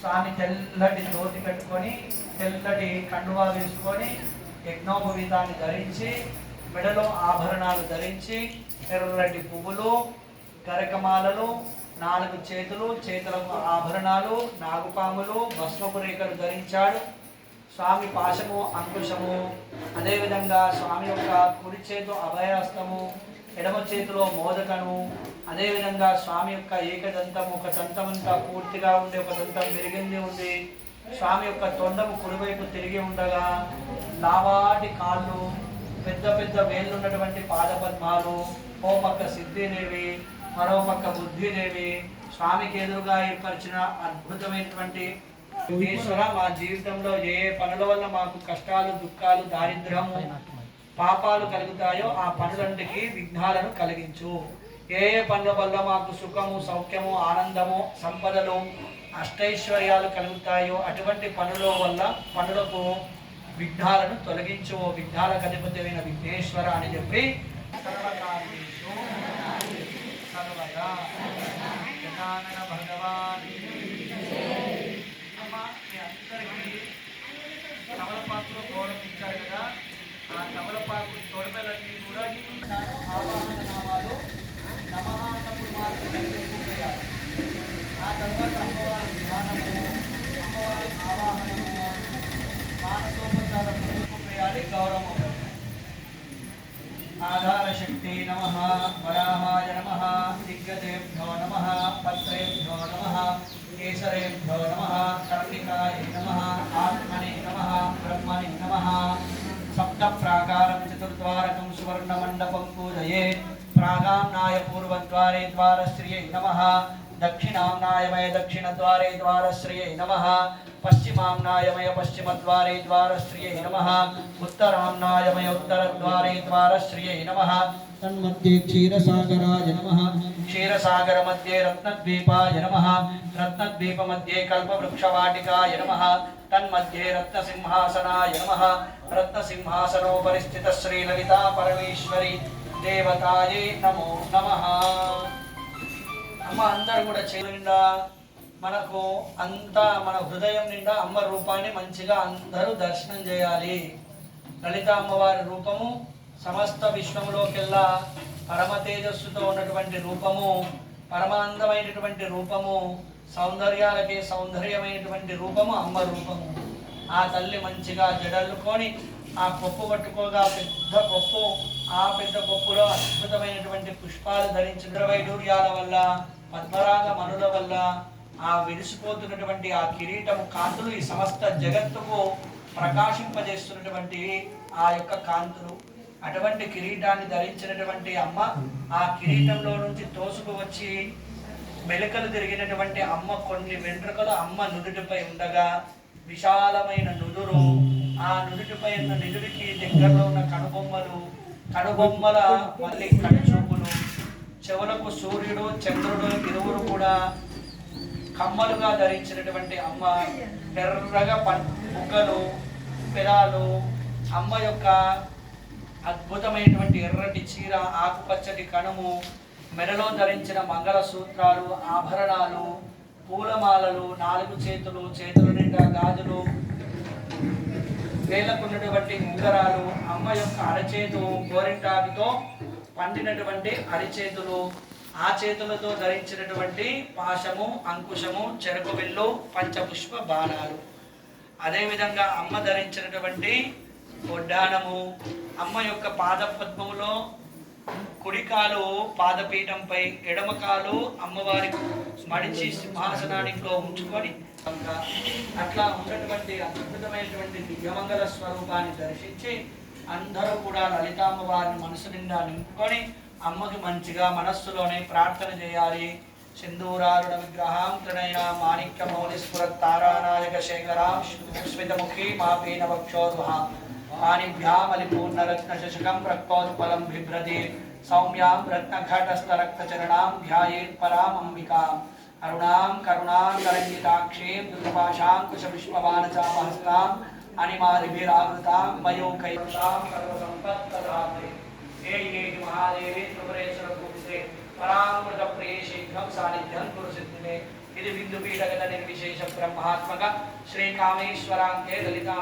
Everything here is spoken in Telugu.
స్వామి తెల్లటి ధోతి కట్టుకొని తెల్లటి కండువా వేసుకొని యజ్ఞోపవీతాన్ని ధరించి మెడలో ఆభరణాలు ధరించి ఎర్రటి పువ్వులు కరకమాలలు నాలుగు చేతులు చేతులకు ఆభరణాలు నాగుపాములు భస్మపు రేఖలు ధరించాడు. స్వామి పాశము అంకుశము అదేవిధంగా స్వామి యొక్క కుడి చేతు అభయహస్తము ఎడమ చేతిలో మోదకను అదేవిధంగా స్వామి యొక్క ఏకదంతము ఒక దంతమంతా పూర్తిగా ఉండి ఒక దంతం విరిగింది ఉంది స్వామి యొక్క తొండము కుడివైపు తిరిగి ఉండగా లావాటి కాళ్ళు పెద్ద పెద్ద వేళ్ళు ఉన్నటువంటి పాదపద్మాలు ఓ పక్క సిద్ధిదేవి మరో పక్క బుద్ధిదేవి స్వామికి ఎదురుగా ఏర్పరిచిన అద్భుతమైనటువంటి ఈశ్వర మా జీవితంలో ఏ ఏ పనుల వల్ల మాకు కష్టాలు దుఃఖాలు దారిద్ర్యము పాపాలు కలుగుతాయో ఆ పనులంటికి విఘ్నాలను కలిగించు. ఏ ఏ పనుల వల్ల మాకు సుఖము సౌఖ్యము ఆనందము సంపదలు అష్టైశ్వర్యాలు కలుగుతాయో అటువంటి పనుల వల్ల పనులకు విఘ్నాలను తొలగించు. ఓ అధిపతమైన విఘ్నేశ్వర అని చెప్పి సర్వకార్యేషు సర్వదా. భగవాన్. ఆ తర్వాత అమ్మవారి ధ్యానము అమ్మవారి ఆవాహనము మానసోపచారం చెప్పుకోయాలి గౌరవం ఆధారశక్తి నమ వరాహాయ నమ దిగ్గజేభ్యో నమ పత్రేభ్యో నమ కేసరేభ్యో నమ కర్ణికాయ నమ ఆత్మనే నమ బ్రహ్మణి నమ సప్త ప్రాకారం చతుర్ద్వారకం సువర్ణమండపం పూజయే. प्रागाम्नाय पूर्वद्वारे द्वारश्रियै नमः दक्षिणाम्नायमय दक्षिणद्वारे द्वारश्रियै नमः पश्चिमाम्नायमय पश्चिमद्वारे द्वारश्रियै नमः उत्तराम्नायमय उत्तरद्वारे द्वारश्रियै नमः तन्मध्ये क्षीरसागराय नमः क्षीरसागरमध्ये रत्नद्वीपाय नमः रत्नद्वीपमध्ये कल्पवृक्षवाटिकाय नमः तन्मध्ये रत्नसिंहासनाय नमः रत्नसिंहासनोपरि स्थितश्रीललितापरमेश्वरी దేవతాయే నమో నమ. అమ్మ అందరూ కూడా చేతుల నిండా మనకు అంతా మన హృదయం నిండా అమ్మ రూపాన్ని మంచిగా అందరూ దర్శనం చేయాలి. లలిత అమ్మవారి రూపము సమస్త విశ్వంలోకెల్లా పరమ తేజస్సుతో ఉన్నటువంటి రూపము పరమానందమైనటువంటి రూపము సౌందర్యాలకే సౌందర్యమైనటువంటి రూపము అమ్మ రూపము. ఆ తల్లి మంచిగా జడల్లుకొని ఆ కొప్పు పట్టుకోగా పెద్ద కొప్పు ఆ పెద్ద కొప్పులో అద్భుతమైనటువంటి పుష్పాలు ధరించిన వైడూర్యాల వల్ల పద్మరాగ మనుల వల్ల ఆ విరిసిపోతున్నటువంటి ఆ కిరీటము కాంతులు ఈ సమస్త జగత్తుకు ప్రకాశింపజేస్తున్నటువంటి ఆ యొక్క కాంతులు. అటువంటి కిరీటాన్ని ధరించినటువంటి అమ్మ ఆ కిరీటంలో నుంచి తోసుకు వచ్చి మెలకలు తిరిగినటువంటి అమ్మ కొన్ని వెంట్రుకలు అమ్మ నుదుటిపై ఉండగా విశాలమైన నుదురు ఆ నుదుటిపై ఉన్న దగ్గరలో ఉన్న కనుబొమ్మలు కనుబొమ్మల మళ్ళీ కనుచూపులు చెవులకు సూర్యుడు చంద్రుడు ఇరువురు కూడా కమ్మలుగా ధరించినటువంటి అమ్మ ఎర్రగా పన్ బుగ్గలు పెదాలు అమ్మ యొక్క అద్భుతమైనటువంటి ఎర్రటి చీర ఆకుపచ్చటి కణము మెడలో ధరించిన మంగళసూత్రాలు ఆభరణాలు పూలమాలలు నాలుగు చేతులు చేతుల నిండా గాజులు వేలకున్నటువంటి ఉంగరాలు అమ్మ యొక్క అరచేతు గోరింటాకుతో పండినటువంటి అరిచేతులు ఆ చేతులతో ధరించినటువంటి పాశము అంకుశము చెరకు విల్లు పంచపుష్ప బాణాలు. అదేవిధంగా అమ్మ ధరించినటువంటి ఒడ్డానము అమ్మ యొక్క పాద పద్మములో కుడికాలు పాదపీఠంపై ఎడమకాలు అమ్మవారి మడిచి సింహాసనానిలో ఉంచుకొని అట్లా ఉన్నటువంటి అద్భుతమైనటువంటి దివ్యమంగళ స్వరూపాన్ని దర్శించి అందరూ కూడా లలితామ్మవారిని మనసు నిండా నింపుకొని అమ్మకి మంచిగా మనస్సులోనే ప్రార్థన చేయాలి. సింధూరారుణ విగ్రహాం త్రినయ మాణిక్య మౌలి స్ఫురత్ తారానాయక శేఖరాం స్మితముఖి మాపీన వక్షోర్వహ పాణిభ్యామలిపూర్ణరత్న శశకం రక్తోత్పలం బిభ్రతి సౌమ్యాం రత్నఘటస్థరక్తచరణాం ధ్యాయేత్ అంబికాం अरुणां करुणाकरञ्जिताक्षीं दुर्भाषाङ्कुशविश्ववानचापहस्ताम् अनिमादिभिरावृतां मयोकैतां सर्वसम्पत्तदात्रे हे महादेवे त्रिपुरेश्वरपुंसे परामृतप्रिये शीघ्रं सान्निध्यं कुरुसिद्धिने। इति बिन्दुपीठगतनिर्विशेषब्रह्मात्मक श्रीकामेश्वराङ्के ललितां